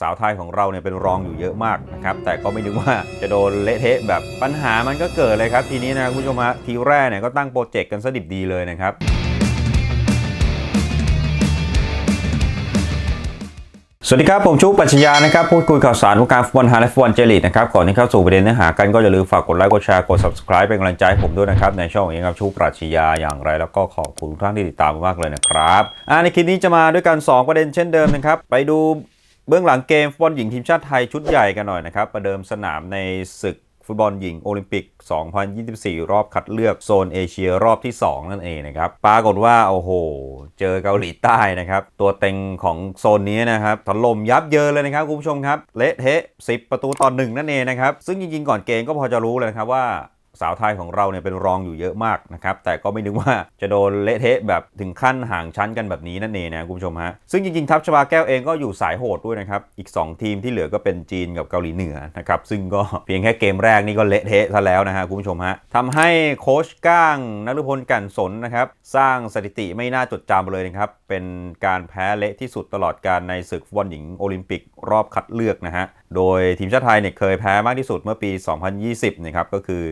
สาวไทยของเราเนี่ยเป็นรองอยู่เยอะมากนะครับแต่ก็ไม่นึกว่าจะโดนเละเทะแบบปัญหามันก็เกิดเลยครับ ทีนี้นะคุณผู้ชมฮะทีแรกเนี่ยก็ตั้งโปรเจกต์กันสดิบดีเลยนะครับสวัสดีครับ ผมชุกปัชญานะครับพูดคุยข่าวสารวงการฟุตบอลไทยและฟุตบอลเจลีกนะครับก่อนที่เข้าสู่ประเด็นเนื้อหากันก็อย่าลืมฝากกดไลค์กดแชร์กด subscribe เป็นกำลังใจให้ผมด้วยนะครับ ในช่องเองครับชุกปัชญาอย่างไร แล้วก็ขอบคุณทุกท่านที่ติดตามมากเลยนะครับในคลิปนี้จะมาด้วยกัน 2 ประเด็นเช่นเดิมนะครับ ไปดู เบื้องหลังเกมฟุตบอลหญิงทีมชาติไทยชุดใหญ่กันหน่อยนะครับ ประเดิมสนามในศึกฟุตบอลหญิงโอลิมปิก 2024 รอบคัดเลือกโซนเอเชียรอบที่ 2 นั่นเองนะครับ ปรากฏว่า โอ้โห เจอเกาหลีใต้นะครับ ตัวเต็งของโซนนี้นะครับถล่มยับเยินเลยนะครับคุณผู้ชมครับ เละเทะ 10 ประตูต่อหนึ่งนั่นเองนะครับ ซึ่งจริงๆ ก่อนเกมก็พอจะรู้เลยนะครับว่า สาวไทยของเราเนี่ยเป็นรองอยู่เยอะมากนะครับแต่ก็ไม่นึกว่าจะโดนเละเทะแบบถึงขั้นห่างชั้นกันแบบนี้นั่นเองนะคุณผู้ชมฮะซึ่งจริงๆทัพชบาแก้วเองก็อยู่สายโหดด้วยนะครับอีก 2 ทีมที่เหลือก็เป็นจีนกับเกาหลีเหนือนะครับซึ่งก็เพียงแค่เกมแรกนี่ก็เละเทะซะแล้วนะฮะคุณผู้ชมฮะทำให้โค้ชก้างนฤพลกันสนนะครับสร้างสถิติไม่น่าจดจำเลยนะครับเป็นการแพ้เละที่สุดตลอดการในศึกฟุตบอลหญิงโอลิมปิกรอบคัดเลือกนะฮะโดยทีมชาติไทยเนี่ยเคยแพ้มากที่สุดเมื่อปี 2020นะครับก็คือ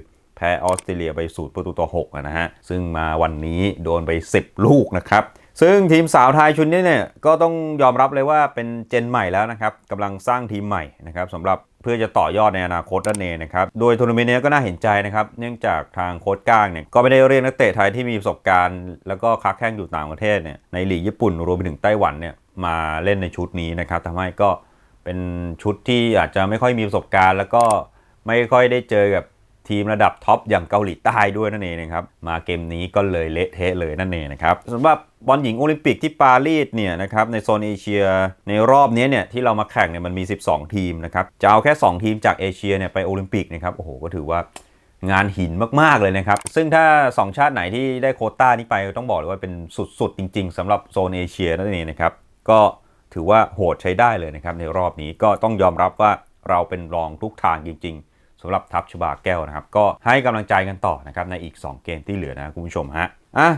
พ้ออสเตรเลียไปสูตรประตูต่อ6นะฮะ ซึ่งมาวันนี้โดนไป 10 ลูกนะครับซึ่งทีมสาวไทยชุดนี้เนี่ยก็ต้องยอมรับเลยว่าเป็นเจนใหม่แล้วนะครับกำลังสร้างทีมใหม่นะครับสำหรับเพื่อจะต่อยอดในอนาคตนั่นเองนะครับ โดยทัวร์นาเมนต์นี้ก็น่าเห็นใจนะครับ เนื่องจากทางโค้ชก้างเนี่ยก็ไม่ได้เรียกนักเตะไทยที่มีประสบการณ์ แล้วก็ค้าแข่งอยู่ต่างประเทศเนี่ยในลีกญี่ปุ่นรวมไปถึงไต้หวันเนี่ยมาเล่นในชุดนี้นะครับทำให้ก็เป็นชุดที่อาจจะไม่ค่อยมีประสบการณ์ แล้วก็ไม่ค่อยได้เจอกับ ทีมระดับท็อปอย่างเกาหลีใต้ด้วยนั่นเองนะครับ มาเกมนี้ก็เลยเละเทะเลยนั่นเองนะครับสำหรับบอลหญิงโอลิมปิกที่ปารีสเนี่ยนะครับในโซนเอเชียในรอบนี้เนี่ยที่เรามาแข่งเนี่ยมันมี 12 ทีมนะครับจะเอาแค่ 2 ทีมจากเอเชียเนี่ยไปโอลิมปิกนะครับโอ้โหก็ถือว่างานหินมาก ๆ เลยนะครับ ซึ่งถ้า 2 ชาติไหนที่ได้โคต้านี้ไปต้องบอกเลยว่าเป็นสุด ๆ จริง ๆสำหรับโซนเอเชียนั่นเองนะครับก็ถือว่าโหดใช้ได้เลยนะครับในรอบนี้ก็ต้องยอมรับว่าเราเป็นรองทุกทางจริง ๆ สำหรับทัพชบาแก้วนะครับ ก็ให้กำลังใจกันต่อนะครับในอีก 2 เกมที่เหลือนะคุณผู้ชมฮะอะ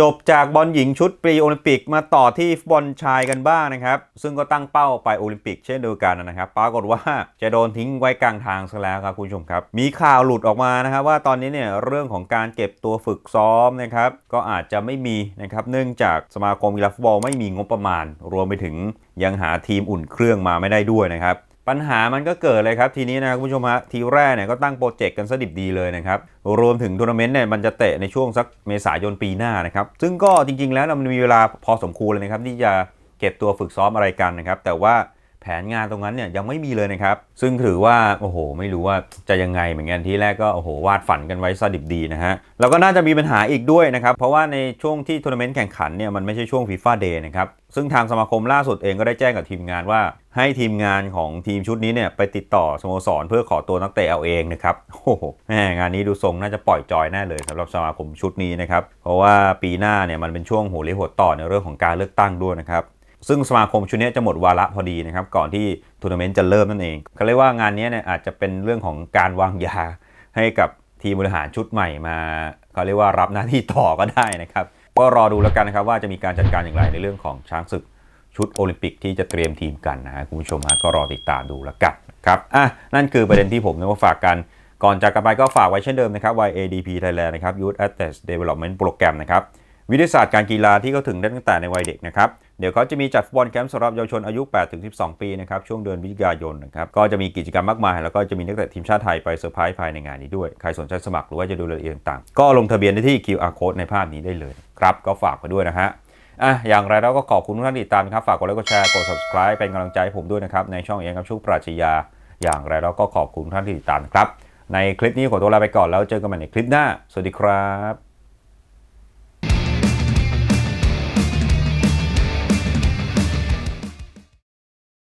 จบจากบอลหญิงชุดปรีโอลิมปิกมาต่อที่ฟุตบอลชายกันบ้างนะครับ ซึ่งก็ตั้งเป้าไปโอลิมปิกเช่นเดียวกันนะครับปรากฏว่าจะโดนทิ้งไว้กลางทางซะแล้วครับคุณผู้ชมครับ มีข่าวหลุดออกมานะครับว่าตอนนี้เนี่ยเรื่องของการเก็บตัวฝึกซ้อมนะครับก็อาจจะไม่มีนะครับเนื่องจากสมาคมกีฬาฟุตบอลไม่มีงบประมาณ รวมไปถึงยังหาทีมอุ่นเครื่องมาไม่ได้ด้วยนะครับ ปัญหามันก็เกิดเลยครับ ทีนี้นะคุณผู้ชมฮะทีแรกเนี่ยก็ตั้งโปรเจกต์กันสดิบดีเลยนะครับ รวมถึงทัวร์นาเมนต์เนี่ยมันจะเตะในช่วงสักเมษายนปีหน้านะครับ ซึ่งก็จริงๆแล้วมันมีเวลาพอสมควรเลยนะครับที่จะเก็บตัวฝึกซ้อมอะไรกันนะครับ แต่ว่า แผนงานตรงนั้นเนี่ยยังไม่มีเลยนะครับ ซึ่งถือว่าโอ้โห ไม่รู้ว่าจะยังไงเหมือนกันที่แรกก็โอ้โหวาดฝันกันไว้สดิบดีนะฮะแล้วก็น่าจะมีปัญหาอีกด้วยนะครับ เพราะว่าในช่วงที่ทัวร์นาเมนต์แข่งขันเนี่ยมันไม่ใช่ช่วงฟีฟ่าเดย์นะครับ ซึ่งทางสมาคมล่าสุดเองก็ได้แจ้งกับทีมงานว่า ให้ทีมงานของทีมชุดนี้เนี่ยไปติดต่อสโมสรเพื่อขอตัวนักเตะเอาเองนะครับโอ้โหแม่งานนี้ดูทรงน่าจะปล่อยจอยแน่เลยสำหรับสมาคมชุดนี้นะครับเพราะว่าปีหน้าเนี่ยมันเป็นช่วงหัวเลี้ยวหัวต่อในเรื่องของการเลือกตั้งด้วยนะครับ ซึ่งสมาคมชุดนี้จะหมดวาระพอดีนะครับ ก่อนที่ทัวร์นาเมนต์จะเริ่มนั่นเองเขาเรียกว่างานนี้เนี่ยอาจจะเป็นเรื่องของการวางยาให้กับทีมบริหารชุดใหม่มาเขาเรียกว่ารับหน้าที่ต่อก็ได้นะครับ ก็รอดูแล้วกันนะครับว่าจะมีการจัดการอย่างไรในเรื่องของช้างศึกชุดโอลิมปิกที่จะเตรียมทีมกันนะคุณผู้ชมฮะก็รอติดตามดูแล้วกันครับอะนั่นคือประเด็นที่ผมนำมาฝากกันก่อนจากกันไปก็ฝากไว้เช่นเดิมนะครับ YADP Thailand นะครับ Youth Athletes Development Program นะครับวิทยาศาสตร์การกีฬาที่เขาถึงได้ตั้งแต่ในวัยเด็กนะครับ เดี๋ยวเขาจะมีจัดฟุตบอลแคมป์สำหรับเยาวชนอายุ 8-12 ปีนะครับช่วงเดือนพฤศจิกายนนะครับก็จะมีกิจกรรมมากมาย แล้วก็จะมีนักเตะทีมชาติไทยไปเซอร์ไพรส์ภายในงานนี้ด้วย ใครสนใจสมัครหรือว่าจะดูรายละเอียดต่างก็ลงทะเบียนได้ที่ QR code ในภาพนี้ได้เลยครับก็ฝากไปด้วยนะฮะอะอย่างไรเราก็ขอบคุณทุกท่านที่ติดตามนะครับฝากกดไลค์กดแชร์กด subscribe เป็นกำลังใจให้ผมด้วยนะครับในช่องเองครับชุกปราชญาอย่างไรเราก็ขอบคุณทุกท่านที่ติดตามครับ ในคลิปนี้ขอตัวลาไปก่อนแล้วเจอกันใหม่ในคลิปหน้า สวัสดีครับ